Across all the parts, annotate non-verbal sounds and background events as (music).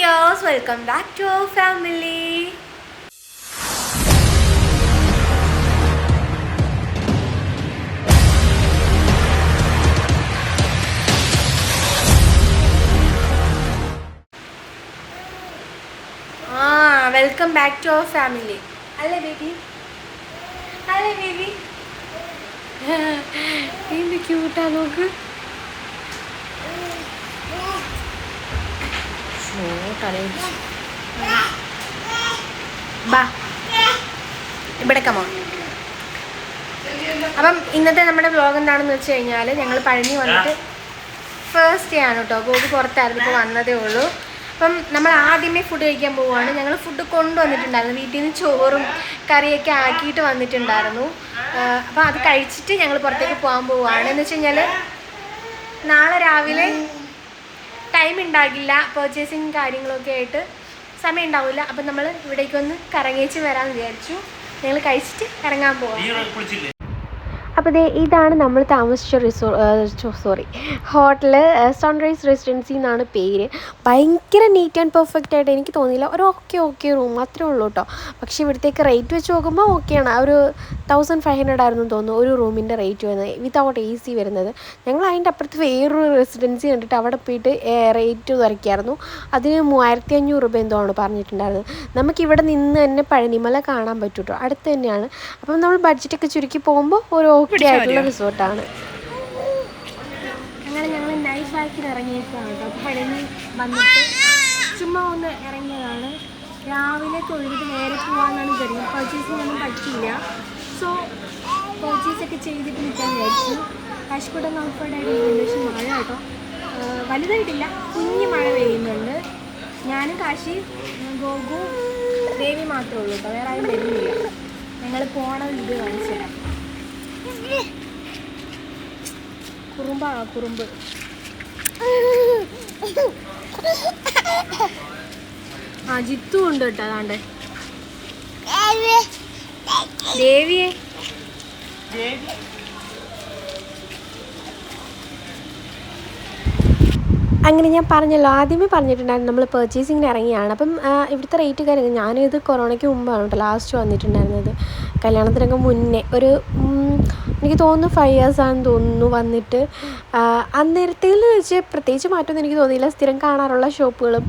Dears welcome back to our family ആ welcome back to our family അല്ലേ baby അല്ലേ baby (laughs) എന്ത് ക്യൂട്ടാ നോക്ക്. തലയിടിച്ച്. ബാ. ഇവിടെ കമോ അപ്പം ഇന്നത്തെ നമ്മുടെ വ്ലോഗ് എന്താണെന്ന് വെച്ച് കഴിഞ്ഞാൽ ഞങ്ങൾ പഴനി വന്നിട്ട് ഫേസ്റ്റ് ആണ് കേട്ടോ ഗോപി പുറത്തായിരുന്നു ഇപ്പോൾ വന്നതേ ഉള്ളൂ. അപ്പം നമ്മൾ ആദ്യമേ ഫുഡ് കഴിക്കാൻ പോവുകയാണ്. ഞങ്ങൾ ഫുഡ് കൊണ്ടുവന്നിട്ടുണ്ടായിരുന്നു. വീട്ടിൽ നിന്ന് ചോറും കറിയൊക്കെ ആക്കിയിട്ട് വന്നിട്ടുണ്ടായിരുന്നു. അപ്പം അത് കഴിച്ചിട്ട് ഞങ്ങൾ പുറത്തേക്ക് പോകാൻ പോവുകയാണ്. എന്ന് വെച്ച് കഴിഞ്ഞാൽ നാളെ രാവിലെ ടൈം ഉണ്ടാകില്ല പർച്ചേസിങ് കാര്യങ്ങളൊക്കെ ആയിട്ട് സമയം ഉണ്ടാവില്ല അപ്പം നമ്മൾ ഇവിടേക്ക് ഒന്ന് കറങ്ങിച്ച് വരാമെന്ന് വിചാരിച്ചു. ഞങ്ങൾ കഴിച്ചിട്ട് ഇറങ്ങാൻ പോവാം അപ്പോൾ ദേ ഇതാണ് നമ്മൾ താമസിച്ച റിസോ സോറി ഹോട്ടൽ സൺറൈസ് റെസിഡൻസി എന്നാണ് പേര്. ഭയങ്കര നീറ്റ് ആൻഡ് പെർഫെക്റ്റ് ആയിട്ട് എനിക്ക് തോന്നിയില്ല. ഒരു ഓക്കെ ഓക്കെ റൂം മാത്രമേ ഉള്ളൂ കേട്ടോ. പക്ഷേ ഇവിടുത്തേക്ക് റേറ്റ് വെച്ച് നോക്കുമ്പോൾ ഓക്കെയാണ് ഒരു തൗസൻഡ് ഫൈവ് ഹൺഡ്രഡ് ആയിരുന്നു തോന്നുന്നു ഒരു റൂമിന്റെ റേറ്റ് വരുന്നത്. വിത്തൗട്ട് എ സി വരുന്നത്. ഞങ്ങൾ അതിന്റെ അപ്പുറത്ത് വേറൊരു റെസിഡൻസി കണ്ടിട്ട് അവിടെ പോയിട്ട് റേറ്റ് തിരക്കിയായിരുന്നു അതിന് മൂവായിരത്തി അഞ്ഞൂറ് രൂപ എന്തോ ആണ് പറഞ്ഞിട്ടുണ്ടായിരുന്നത്. നമുക്കിവിടെ നിന്ന് തന്നെ പഴനിമല കാണാൻ പറ്റൂട്ടോ. അടുത്ത് തന്നെയാണ്. അപ്പം നമ്മൾ ബഡ്ജറ്റൊക്കെ ചുരുക്കി പോകുമ്പോൾ ഒരു ഓക്കെ ആയിട്ടുള്ള റിസോർട്ടാണ്. അങ്ങനെ ഞങ്ങൾ നൈറ്റ് ബാക്കിൽ ഇറങ്ങിയേക്കാണ് കേട്ടോ. പഴനി വന്നിട്ട് ചുമ്മാ ഒന്ന് ഇറങ്ങിയതാണ്. രാവിലെ തൊഴുതിട്ട് നേരെ പോകാമെന്നാണ് കരുതി. ഒന്നും പറ്റിയില്ല. സോ പർച്ചേസൊക്കെ ചെയ്തിട്ട് നിൽക്കാൻ വിചാരിച്ചു. കാശ്മീർ കംഫർട്ടായിട്ട് പക്ഷേ മഴ കേട്ടോ. വലുതായിട്ടില്ല. കുഞ്ഞു മഴ പെയ്യുന്നുണ്ട്. ഞാനും കാശി ഗോഗു ദേവി മാത്രമേ ഉള്ളൂ കേട്ടോ. വേറെ ആരും വരുന്നില്ല. ഞങ്ങൾ പോണ ഇത് കാണിച്ചു തരാം. കുറുമ്പാണോ കുറുമ്പ്. ആ ജിത്തു ഉണ്ട് കേട്ടോ അതാണ്ട്. ദേവിയെ. അങ്ങനെ ഞാൻ പറഞ്ഞല്ലോ ആദ്യമേ പറഞ്ഞിട്ടുണ്ടായിരുന്നു നമ്മൾ പെർച്ചേസിങ്ങിന് ഇറങ്ങിയാണ്. അപ്പം ഇവിടുത്തെ റേറ്റ് കാര്യങ്ങൾ ഞാനിത് കൊറോണയ്ക്ക് മുമ്പാണ് കേട്ടോ ലാസ്റ്റ് വന്നിട്ടുണ്ടായിരുന്നത്. കല്യാണത്തിനൊക്കെ മുന്നേ ഒരു എനിക്ക് തോന്നുന്നു ഫൈവ് ഇയേഴ്സ് ആണെന്ന് തോന്നുന്നു വന്നിട്ട്. അന്നേരത്തിൽ വെച്ച് പ്രത്യേകിച്ച് മാറ്റമൊന്നും എനിക്ക് തോന്നിയില്ല. സ്ഥിരം കാണാറുള്ള ഷോപ്പുകളും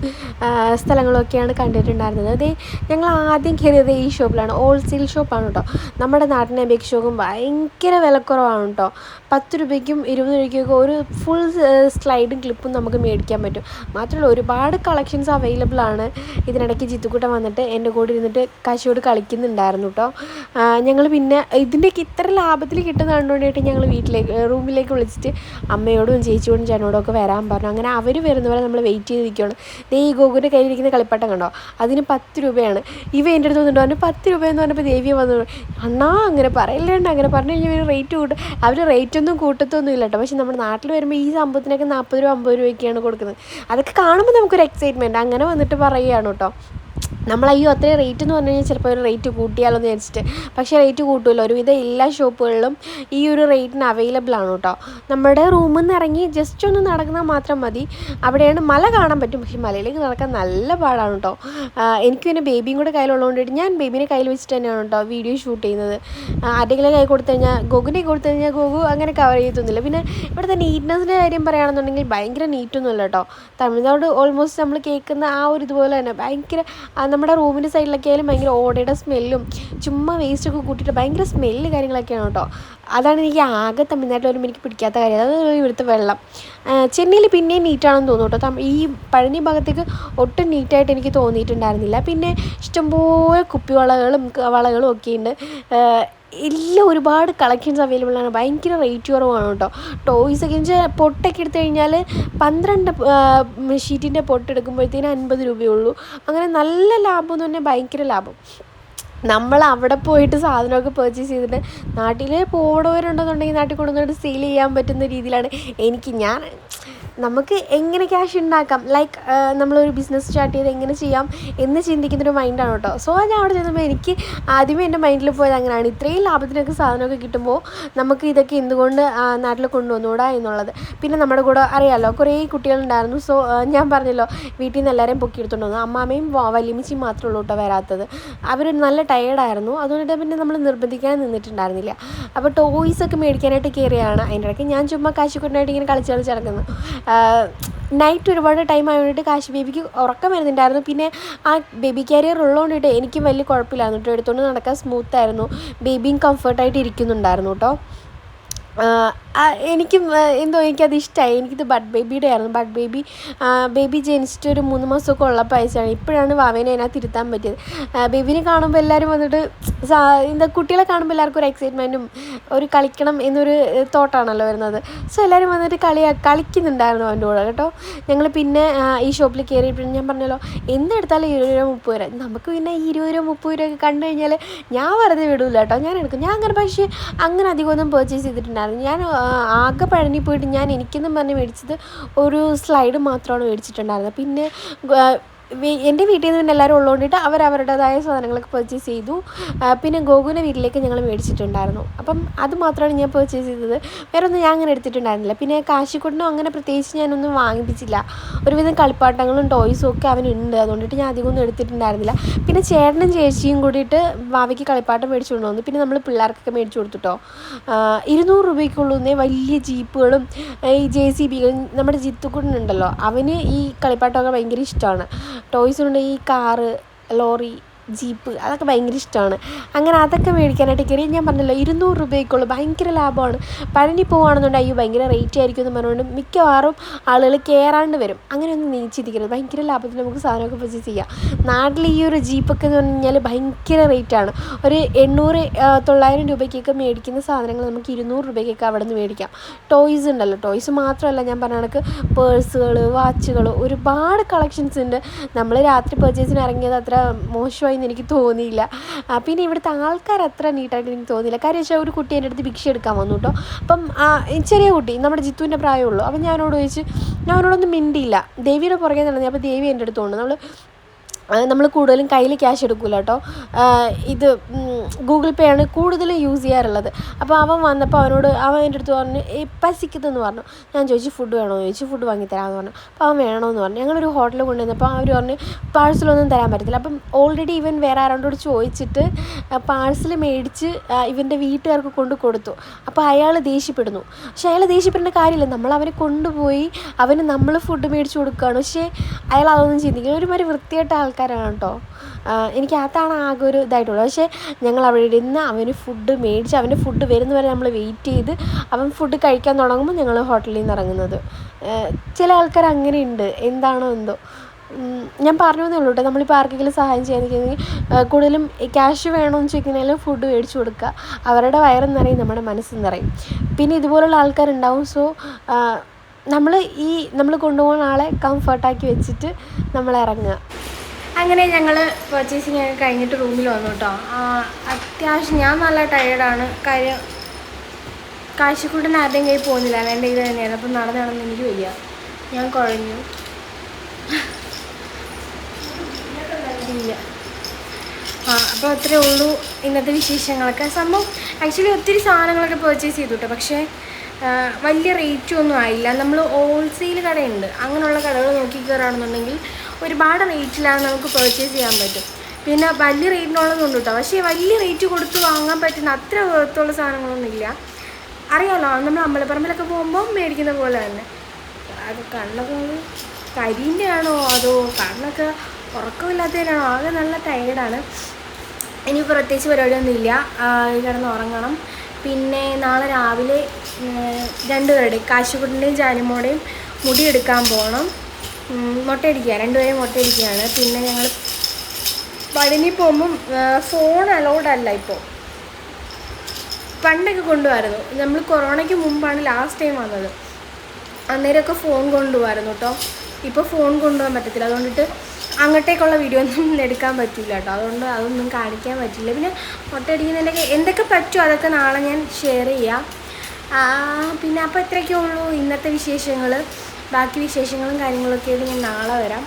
ആ, സ്ഥലങ്ങളും ഒക്കെയാണ് കണ്ടിട്ടുണ്ടായിരുന്നത്. അതേ ഞങ്ങൾ ആദ്യം കയറിയത് ഈ ഷോപ്പിലാണ്. ഹോൾസെയിൽ ഷോപ്പാണ് കേട്ടോ നമ്മുടെ നാട്ടിനെ അപേക്ഷിച്ച് നോക്കുമ്പോൾ ഭയങ്കര വിലക്കുറവാണ് കേട്ടോ പത്ത് രൂപയ്ക്കും ഇരുപത് രൂപയ്ക്കൊക്കെ ഒരു ഫുൾ സ്ലൈഡും ക്ലിപ്പും നമുക്ക് മേടിക്കാൻ പറ്റും. മാത്രമല്ല ഒരുപാട് കളക്ഷൻസ് അവൈലബിൾ ആണ്. ഇതിനിടയ്ക്ക് ജിത്തുക്കുട്ടൻ വന്നിട്ട് എന്റെ കൂടെ ഇരുന്നിട്ട് കശിയോട് കളിക്കുന്നുണ്ടായിരുന്നു കേട്ടോ ഞങ്ങൾ പിന്നെ ഇതിന്റെയൊക്കെ ഇത്ര ലാഭത്തിൽ കിട്ടുന്ന കണ്ടുകൊണ്ടിട്ട് ഞങ്ങൾ വീട്ടിലേക്ക് റൂമിലേക്ക് വിളിച്ചിട്ട് അമ്മയോടും ചേച്ചിയോടും ചേട്ടനോടും ഒക്കെ വരാൻ പറഞ്ഞു. അങ്ങനെ അവർ വരുന്നവരെ നമ്മൾ വെയിറ്റ് ചെയ്തിരിക്കുകയാണ് ദേ ഈ ഗോകുവിന്റെ കയ്യിലിരിക്കുന്ന കളിപ്പാട്ടം കണ്ടോ? അതിന് പത്ത് രൂപയാണ്. ഇവ എന്റെ അടുത്ത് വന്നിട്ട് അതിന് പത്ത് രൂപയെന്ന് പറഞ്ഞപ്പോൾ ദേവിയെ വന്നു. അണ്ണാ അങ്ങനെ പറയില്ലേണ്ട അങ്ങനെ പറഞ്ഞു കഴിഞ്ഞാൽ റേറ്റ് കൂട്ടും. അവർ റേറ്റ് ഒന്നും കൂട്ടത്തൊന്നും ഇല്ല കേട്ടോ പക്ഷെ നമ്മുടെ നാട്ടിൽ വരുമ്പോൾ ഈ സംഭവത്തിനൊക്കെ നാൽപ്പത് രൂപ അമ്പത് രൂപയൊക്കെയാണ് കൊടുക്കുന്നത്. അതൊക്കെ കാണുമ്പോൾ നമുക്കൊരു എക്സൈറ്റ്മെന്റ് അങ്ങനെ വന്നിട്ട് പറയുകയാണ് കേട്ടോ. നമ്മൾ അയ്യോ അത്രയും റേറ്റ് എന്ന് പറഞ്ഞു കഴിഞ്ഞാൽ ചിലപ്പോൾ റേറ്റ് കൂട്ടിയാലോ എന്ന് വിചാരിച്ചിട്ട്. പക്ഷേ റേറ്റ് കൂട്ടുമല്ലോ ഒരുവിധം എല്ലാ ഷോപ്പുകളിലും ഈ ഒരു റേറ്റിന് അവൈലബിൾ ആണ് കേട്ടോ നമ്മുടെ റൂമിൽ നിന്ന് ഇറങ്ങി ജസ്റ്റ് ഒന്ന് നടന്നാൽ മാത്രം മതി. അവിടെയാണ് മല കാണാൻ പറ്റും. പക്ഷേ മലയിലേക്ക് നടക്കാൻ നല്ല പാടാണ് കേട്ടോ എനിക്ക് പിന്നെ ബേബിയും കൂടെ കയ്യിലുള്ളതുകൊണ്ട് ഞാൻ ബേബിനെ കയ്യിൽ വെച്ചിട്ട് തന്നെയാണ് കേട്ടോ വീഡിയോ ഷൂട്ട് ചെയ്യുന്നത്. ആരെങ്കിലും കൈ കൊടുത്തു കഴിഞ്ഞാൽ ഗോകുന്റെ കൊടുത്തു കഴിഞ്ഞാൽ ഗോഗു അങ്ങനെ കവർ ചെയ്തൊന്നുമില്ല പിന്നെ ഇവിടുത്തെ നീറ്റ്നെസ്സിന്റെ കാര്യം പറയുകയാണെന്നുണ്ടെങ്കിൽ ഭയങ്കര നീറ്റൊന്നുമില്ല കേട്ടോ തമിഴ്നാട് ഓൾമോസ്റ്റ് നമ്മൾ കേൾക്കുന്ന ആ ഒരു ഇതുപോലെ തന്നെ ഭയങ്കര നമ്മുടെ റൂമിന്റെ സൈഡിലൊക്കെ ആയാലും ഭയങ്കര ഓടയുടെ സ്മെല്ലും ചുമ്മാ വേസ്റ്റൊക്കെ കൂട്ടിയിട്ട് ഭയങ്കര സ്മെല്ല് കാര്യങ്ങളൊക്കെയാണ് കേട്ടോ. അതാണ് എനിക്ക് ആകെ തമിഴ്നാട്ടിൽ വരുമ്പോൾ എനിക്ക് പിടിക്കാത്ത കാര്യം. അതാണ് ഇവിടുത്തെ വെള്ളം. ചെന്നൈയിൽ പിന്നെയും നീറ്റാണെന്ന് തോന്നുന്നു കേട്ടോ. ഈ പഴനി ഭാഗത്തേക്ക് ഒട്ടും നീറ്റായിട്ട് എനിക്ക് തോന്നിയിട്ടുണ്ടായിരുന്നില്ല. പിന്നെ ഇഷ്ടംപോലെ കുപ്പിവളകളും വളകളും വളകളും ഒക്കെ ഉണ്ട്. എല്ലാം ഒരുപാട് കളക്ഷൻസ് അവൈലബിൾ ആണ്. ഭയങ്കര റേറ്റ് കുറവാണ് കേട്ടോ. ടോയ്സ് ഒക്കെ വെച്ചാൽ പൊട്ടൊക്കെ എടുത്തു കഴിഞ്ഞാൽ പന്ത്രണ്ട് ഷീറ്റിന്റെ പൊട്ട് എടുക്കുമ്പോഴത്തേന് അൻപത് രൂപയുള്ളൂ. അങ്ങനെ നല്ല ലാഭം എന്ന് പറഞ്ഞാൽ ഭയങ്കര ലാഭം. നമ്മൾ അവിടെ പോയിട്ട് സാധനമൊക്കെ പർച്ചേസ് ചെയ്തിട്ട് നാട്ടിൽ പോണവരുണ്ടെന്നുണ്ടെങ്കിൽ നാട്ടിൽ കൊണ്ടുവന്നിട്ട് സെയിൽ ചെയ്യാൻ പറ്റുന്ന രീതിയിലാണ്. എനിക്ക് ഞാൻ നമുക്ക് എങ്ങനെ ക്യാഷ് ഉണ്ടാക്കാം? ലൈക്ക് നമ്മളൊരു ബിസിനസ് സ്റ്റാർട്ട് ചെയ്ത് എങ്ങനെ ചെയ്യാം എന്ന് ചിന്തിക്കുന്നൊരു മൈൻഡാണ് കേട്ടോ. സോ ഞാൻ അവിടെ ചെന്നപ്പോൾ എനിക്ക് ആദ്യമേ എന്റെ മൈൻഡിൽ പോയത് അങ്ങനെയാണ്. ഇത്രയും ലാഭത്തിനൊക്കെ സാധനമൊക്കെ കിട്ടുമ്പോൾ നമുക്ക് ഇതൊക്കെ എന്തുകൊണ്ട് നാട്ടിൽ കൊണ്ടുവന്നുകൂടാ എന്നുള്ളത്. പിന്നെ നമ്മുടെ കൂടെ അറിയാമല്ലോ കുറേ കുട്ടികളുണ്ടായിരുന്നു. സോ ഞാൻ പറഞ്ഞല്ലോ വീട്ടിൽ നിന്ന് എല്ലാവരെയും പൊക്കിയെടുത്തോണ്ട് വന്നു. അമ്മാമ്മയും വലിയമ്മച്ചിയും മാത്രമേ ഉള്ളൂ കേട്ടോ വരാത്തത്. അവർ നല്ല ടയേർഡായിരുന്നു അതുകൊണ്ട് പിന്നെ നമ്മൾ നിർബന്ധിക്കാൻ നിന്നിട്ടുണ്ടായിരുന്നില്ല. അപ്പോൾ ടോയ്സൊക്കെ മേടിക്കാനായിട്ട് കയറിയാണ് അതിന്റെ ഇടയ്ക്ക് ഞാൻ ചുമ്മാ കാശിക്കുട്ടനായിട്ട് ഇങ്ങനെ കളിച്ച് കളിച്ച് നടക്കുന്നു. നൈറ്റ് ഒരുപാട് ടൈം ആയതുകൊണ്ടിട്ട് കാശി ബേബിക്ക് ഉറക്കം വരുന്നുണ്ടായിരുന്നു. പിന്നെ ആ ബേബി കാരിയർ ഉള്ളതുകൊണ്ടിട്ട് എനിക്കും വലിയ കുഴപ്പമില്ലായിരുന്നു കേട്ടോ എടുത്തുകൊണ്ട് നടക്കാൻ സ്മൂത്തായിരുന്നു ബേബിയും കംഫർട്ടായിട്ട് ഇരിക്കുന്നുണ്ടായിരുന്നു കേട്ടോ എനിക്കും എന്തോ എനിക്കത് ഇഷ്ടമായി എനിക്കിത് ബഡ് ബേബിയുടെ ആയിരുന്നു. ബഡ് ബേബി ബേബി ജനിച്ചിട്ട് ഒരു മൂന്ന് മാസമൊക്കെ ഉള്ളപ്പോൾ അയച്ചാണ് ഇപ്പോഴാണ് വാവേനെ അതിനകത്ത് ഇരുത്താൻ പറ്റിയത്. ബേബിനെ കാണുമ്പോൾ എല്ലാവരും വന്നിട്ട് എന്താ കുട്ടികളെ കാണുമ്പോൾ എല്ലാവർക്കും ഒരു എക്സൈറ്റ്മെന്റും ഒരു കളിക്കണം എന്നൊരു തോട്ടാണല്ലോ വരുന്നത്. സോ എല്ലാവരും വന്നിട്ട് കളി കളിക്കുന്നുണ്ടായിരുന്നു അവന്റെ കൂടെ കേട്ടോ. ഞങ്ങൾ പിന്നെ ഈ ഷോപ്പിൽ കയറിയപ്പോഴും ഞാൻ പറഞ്ഞല്ലോ എന്തെടുത്താലും ഇരുപത് രൂപ മുപ്പത് രൂപ. നമുക്ക് പിന്നെ ഈ ഇരുപത് രൂപ മുപ്പത് രൂപ കണ്ടു കഴിഞ്ഞാൽ ഞാൻ വെറുതെ വിടൂല കേട്ടോ. ഞാൻ എടുക്കും. ഞാൻ അങ്ങനെ പക്ഷേ അങ്ങനെ അധികമൊന്നും പേർച്ചേസ് ചെയ്തിട്ടുണ്ടായിരുന്നു ഞാൻ ആകെ പഴനി പോയിട്ട് ഞാൻ എനിക്കെന്നും പറഞ്ഞ് മേടിച്ചത് ഒരു സ്ലൈഡ് മാത്രമാണ് മേടിച്ചിട്ടുണ്ടായിരുന്നത്. പിന്നെ എന്റെ വീട്ടിൽ നിന്ന് പിന്നെ എല്ലാവരും ഉള്ളതുകൊണ്ടിട്ട് അവർ അവരുടേതായ സാധനങ്ങളൊക്കെ പർച്ചേസ് ചെയ്തു. പിന്നെ ഗോകുവിന്റെ വീട്ടിലേക്ക് ഞങ്ങൾ മേടിച്ചിട്ടുണ്ടായിരുന്നു. അപ്പം അത് മാത്രമാണ് ഞാൻ പർച്ചേസ് ചെയ്തത്. വേറെ ഒന്നും ഞാൻ അങ്ങനെ എടുത്തിട്ടുണ്ടായിരുന്നില്ല. പിന്നെ കാശിക്കൊണ്ടും അങ്ങനെ പ്രത്യേകിച്ച് ഞാനൊന്നും വാങ്ങിപ്പിച്ചില്ല ഒരുവിധം കളിപ്പാട്ടങ്ങളും ടോയ്സും ഒക്കെ അവനുണ്ട്. അതുകൊണ്ടിട്ട് ഞാൻ അധികമൊന്നും എടുത്തിട്ടുണ്ടായിരുന്നില്ല. പിന്നെ ചേട്ടനും ചേച്ചിയും കൂടിയിട്ട് ഭാവിക്ക് കളിപ്പാട്ടം മേടിച്ചു കൊണ്ടുവന്നു. പിന്നെ നമ്മൾ പിള്ളേർക്കൊക്കെ മേടിച്ചു കൊടുത്തുട്ടോ. ഇരുന്നൂറ് രൂപയ്ക്കുള്ളുന്നേ വലിയ ജീപ്പുകളും ഈ ജെ സി ബികളും നമ്മുടെ ജിത്തുക്കുണ്ടല്ലോ അവന് ഈ കളിപ്പാട്ടമൊക്കെ ഭയങ്കര ഇഷ്ടമാണ്. ടോയ്സുണ്ട് ഈ കാറ് ലോറി ജീപ്പ് അതൊക്കെ ഭയങ്കര ഇഷ്ടമാണ്. അങ്ങനെ അതൊക്കെ മേടിക്കാനായിട്ട് കയറി ഞാൻ പറഞ്ഞല്ലോ ഇരുന്നൂറ് രൂപയ്ക്കുള്ളൂ. ഭയങ്കര ലാഭമാണ്. പഴനി പോവുകയാണെന്നുണ്ടെങ്കിൽ അയ്യോ ഭയങ്കര റേറ്റ് ആയിരിക്കും എന്ന് പറഞ്ഞുകൊണ്ട് മിക്കവാറും ആളുകൾ കയറാണ്ട് വരും. അങ്ങനെയൊന്നും നീ ചിന്തിക്കരുത് ഭയങ്കര ലാഭത്തിൽ നമുക്ക് സാധനമൊക്കെ പർച്ചേസ് ചെയ്യാം. നാട്ടിൽ ഈ ഒരു ജീപ്പൊക്കെ എന്ന് പറഞ്ഞു കഴിഞ്ഞാൽ ഭയങ്കര റേറ്റാണ് ഒരു എണ്ണൂറ് തൊള്ളായിരം രൂപയ്ക്കൊക്കെ മേടിക്കുന്ന സാധനങ്ങൾ നമുക്ക് ഇരുന്നൂറ് രൂപയ്ക്കൊക്കെ അവിടെ നിന്ന് മേടിക്കാം. ടോയ്സ് ഉണ്ടല്ലോ. ടോയ്സ് മാത്രമല്ല ഞാൻ പറഞ്ഞ കണക്ക് പേഴ്സുകൾ വാച്ചുകൾ ഒരുപാട് കളക്ഷൻസ് ഉണ്ട്. നമ്മൾ രാത്രി പർച്ചേസിന് ഇറങ്ങിയത് അത്ര മോശമായി എന്ന് എനിക്ക് തോന്നിയില്ല. പിന്നെ ഇവിടുത്തെ ആൾക്കാർ അത്ര നീട്ടായിട്ട് എനിക്ക് തോന്നിയില്ല. കാര്യം വെച്ചാൽ ഒരു കുട്ടി എന്റെ അടുത്ത് ഭിക്ഷ എടുക്കാൻ വന്നു കേട്ടോ അപ്പം ചെറിയ കുട്ടി നമ്മുടെ ജിത്തുവിന്റെ പ്രായമുള്ളൂ. അപ്പം ഞാനോട് ചോദിച്ച് ഞാൻ അവനോടൊന്നും മിണ്ടിയില്ല. ദേവിയുടെ പുറകെ നടന്നു. അപ്പോൾ ദേവി എന്റെ അടുത്ത് കൊണ്ട് നമ്മൾ നമ്മൾ കൂടുതലും കയ്യിൽ ക്യാഷ് എടുക്കില്ല കേട്ടോ ഇത് ഗൂഗിൾ പേ ആണ് കൂടുതലും യൂസ് ചെയ്യാറുള്ളത്. അപ്പോൾ അവൻ വന്നപ്പോൾ അവനോട് അവൻ എന്റെ അടുത്ത് പറഞ്ഞു ഈ പസിക്കത്തെന്ന് പറഞ്ഞു. ഞാൻ ചോദിച്ചു ഫുഡ് വേണോ? ചോദിച്ചു ഫുഡ് വാങ്ങിത്തരാമെന്ന് പറഞ്ഞു. അപ്പോൾ അവൻ വേണമെന്ന് പറഞ്ഞു. ഞങ്ങളൊരു ഹോട്ടലിൽ കൊണ്ടുവന്നപ്പോൾ അവർ പറഞ്ഞു പാഴ്സലൊന്നും തരാൻ പറ്റത്തില്ല. അപ്പം ഓൾറെഡി ഇവൻ വേറെ ആരോടോട് ചോദിച്ചിട്ട് പാഴ്സൽ മേടിച്ച് ഇവന്റെ വീട്ടുകാർക്ക് കൊണ്ട് കൊടുത്തു. അപ്പോൾ അയാൾ ദേഷ്യപ്പെടുന്നു. പക്ഷെ അയാൾ ദേഷ്യപ്പെടേണ്ട കാര്യമില്ല. നമ്മൾ അവനെ കൊണ്ടുപോയി അവന് നമ്മൾ ഫുഡ് മേടിച്ച് കൊടുക്കുകയാണ് പക്ഷേ അയാൾ അതൊന്നും ചിന്തിക്കില്ല. ഒരുമാതിരി വൃത്തിയായിട്ട ആൾക്കാരാണ് കേട്ടോ എനിക്ക് അതാണ് ആകെ ഒരു ഇതായിട്ടുള്ളത് പക്ഷേ ഞങ്ങൾ അവിടെ ഇരുന്ന് അവന് ഫുഡ് മേടിച്ച് അവന്റെ ഫുഡ് വരുന്ന വരെ നമ്മൾ വെയിറ്റ് ചെയ്ത് അവൻ ഫുഡ് കഴിക്കാൻ തുടങ്ങുമ്പോൾ ഞങ്ങൾ ഹോട്ടലിൽ നിന്ന് ഇറങ്ങുന്നത്. ചില ആൾക്കാർ അങ്ങനെയുണ്ട്. എന്താണോ എന്തോ. ഞാൻ പറഞ്ഞു എന്നേ ഉള്ളൂ കേട്ടോ നമ്മളിപ്പോൾ ആർക്കെങ്കിലും സഹായം ചെയ്യാൻ നിൽക്കുന്നെങ്കിൽ കൂടുതലും ക്യാഷ് വേണമെന്ന് ചോദിക്കുന്നതിലും ഫുഡ് മേടിച്ചു കൊടുക്കുക. അവരുടെ വയറും നിറയും നമ്മുടെ മനസ്സും നിറയും. പിന്നെ ഇതുപോലുള്ള ആൾക്കാരുണ്ടാവും. സോ നമ്മൾ ഈ നമ്മൾ കൊണ്ടുപോകുന്ന ആളെ കംഫർട്ടാക്കി വെച്ചിട്ട് നമ്മൾ ഇറങ്ങുക. അങ്ങനെ ഞങ്ങൾ പർച്ചേസിങ് ഒക്കെ കഴിഞ്ഞിട്ട് റൂമിൽ വന്നു കേട്ടോ അത്യാവശ്യം ഞാൻ നല്ല ടയേർഡാണ് കാര്യം കാശിക്കൂട്ടിന് ആരുടെയും കയ്യിൽ പോകുന്നില്ല. വേണ്ട ഇത് തന്നെയാണ്. അപ്പം നടന്ന് എനിക്ക് വയ്യ. ഞാൻ കുഴഞ്ഞു. ആ അപ്പോൾ അത്രേ ഉള്ളൂ ഇന്നത്തെ വിശേഷങ്ങളൊക്കെ. സംഭവം ആക്ച്വലി ഒത്തിരി സാധനങ്ങളൊക്കെ പർച്ചേസ് ചെയ്തു കേട്ടോ പക്ഷേ വലിയ റേറ്റും ഒന്നും ആയില്ല. നമ്മൾ ഹോൾസെയിൽ കടയുണ്ട്. അങ്ങനെയുള്ള കടകൾ നോക്കി കയറുകയാണെന്നുണ്ടെങ്കിൽ ഒരുപാട് റേറ്റിലാണ് നമുക്ക് പർച്ചേസ് ചെയ്യാൻ പറ്റും. പിന്നെ വലിയ റേറ്റിനുള്ളതുണ്ട് കേട്ടോ പക്ഷേ വലിയ റേറ്റ് കൊടുത്ത് വാങ്ങാൻ പറ്റുന്ന അത്ര വേർത്തുള്ള സാധനങ്ങളൊന്നുമില്ല അറിയാമല്ലോ നമ്മൾ അമ്പലപ്പറമ്പിലൊക്കെ പോകുമ്പോൾ മേടിക്കുന്ന പോലെ തന്നെ. അത് കണ്ണൊക്കെ കരിന്റെ ആണോ അതോ കണ്ണൊക്കെ ഉറക്കമില്ലാത്തതിനാണോ? ആകെ നല്ല ടയേർഡാണ് ഇനി പ്രത്യേകിച്ച് പരിപാടിയൊന്നുമില്ല കിടന്ന് ഉറങ്ങണം. പിന്നെ നാളെ രാവിലെ രണ്ടുപേരുടെയും രണ്ടുപേരുടെ കാശുകുട്ടിന്റെയും ജാനിമോടെയും മുടി എടുക്കാൻ പോകണം മുട്ടയടിക്കുക. രണ്ടുപേരും മുട്ടയടിക്കുകയാണ്. പിന്നെ ഞങ്ങൾ പഴനി പോകുമ്പം ഫോൺ അലൗഡ് അല്ല ഇപ്പോൾ പണ്ടൊക്കെ കൊണ്ടുവരുന്നു നമ്മൾ കൊറോണയ്ക്ക് മുമ്പാണ് ലാസ്റ്റ് ടൈം വന്നത്. അന്നേരമൊക്കെ ഫോൺ കൊണ്ടുപോകായിരുന്നു കേട്ടോ ഇപ്പോൾ ഫോൺ കൊണ്ടുപോകാൻ പറ്റത്തില്ല. അതുകൊണ്ടിട്ട് അങ്ങോട്ടേക്കുള്ള വീഡിയോ ഒന്നും (laughs) എടുക്കാൻ പറ്റില്ല കേട്ടോ അതുകൊണ്ട് അതൊന്നും കാണിക്കാൻ പറ്റില്ല പിന്നെ മുട്ടയടിക്കുന്നതിന്റെയൊക്കെ എന്തൊക്കെ പറ്റുമോ അതൊക്കെ നാളെ ഞാൻ ഷെയർ ചെയ്യാം. പിന്നെ അപ്പോൾ ഇത്രയൊക്കെ ഉള്ളൂ. ഇന്നത്തെ വിശേഷങ്ങൾ ബാക്കി വിശേഷങ്ങളും കാര്യങ്ങളൊക്കെ ആയിട്ട് ഞാൻ നാളെ വരാം.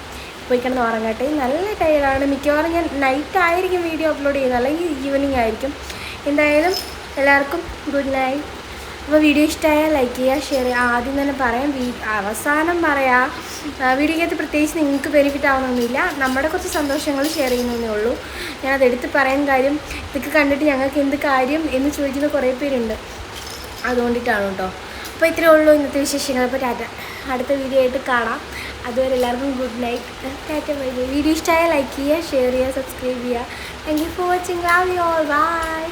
പോയി കിടന്ന് ഉറങ്ങട്ടെ. നല്ല ടയറാണ് മിക്കവാറും ഞാൻ നൈറ്റ് ആയിരിക്കും വീഡിയോ അപ്ലോഡ് ചെയ്യുന്നത്. അല്ലെങ്കിൽ ഈവനിങ് ആയിരിക്കും. എന്തായാലും എല്ലാവർക്കും ഗുഡ് നൈറ്റ് അപ്പോൾ വീഡിയോ ഇഷ്ടമായാൽ ലൈക്ക് ചെയ്യുക ഷെയർ ചെയ്യുക. ആദ്യം തന്നെ പറയാം അവസാനം പറയാം വീഡിയോക്കകത്ത് പ്രത്യേകിച്ച് നിങ്ങൾക്ക് ബെനിഫിറ്റ് ആവുന്നൊന്നുമില്ല. നമ്മുടെ കുറച്ച് സന്തോഷങ്ങൾ ഷെയർ ചെയ്യുന്നതേ ഉള്ളൂ. ഞാനത് എടുത്ത് പറയാൻ കാര്യം ഇതൊക്കെ കണ്ടിട്ട് ഞങ്ങൾക്ക് എന്ത് കാര്യം എന്ന് ചോദിക്കുന്ന കുറേ പേരുണ്ട്. അതുകൊണ്ടിട്ടാണ് കേട്ടോ. അപ്പോൾ ഇത്രയേ ഉള്ളൂ ഇന്നത്തെ വിശേഷങ്ങൾ. അപ്പോൾ അടുത്ത വീഡിയോ ആയിട്ട് കാണാം. അതുവരെ എല്ലാവർക്കും good night tata bye video ഇഷ്ടമായ ലൈക്ക് ചെയ്യുക ഷെയർ ചെയ്യുക സബ്സ്ക്രൈബ് ചെയ്യുക. Thank you for watching love you all bye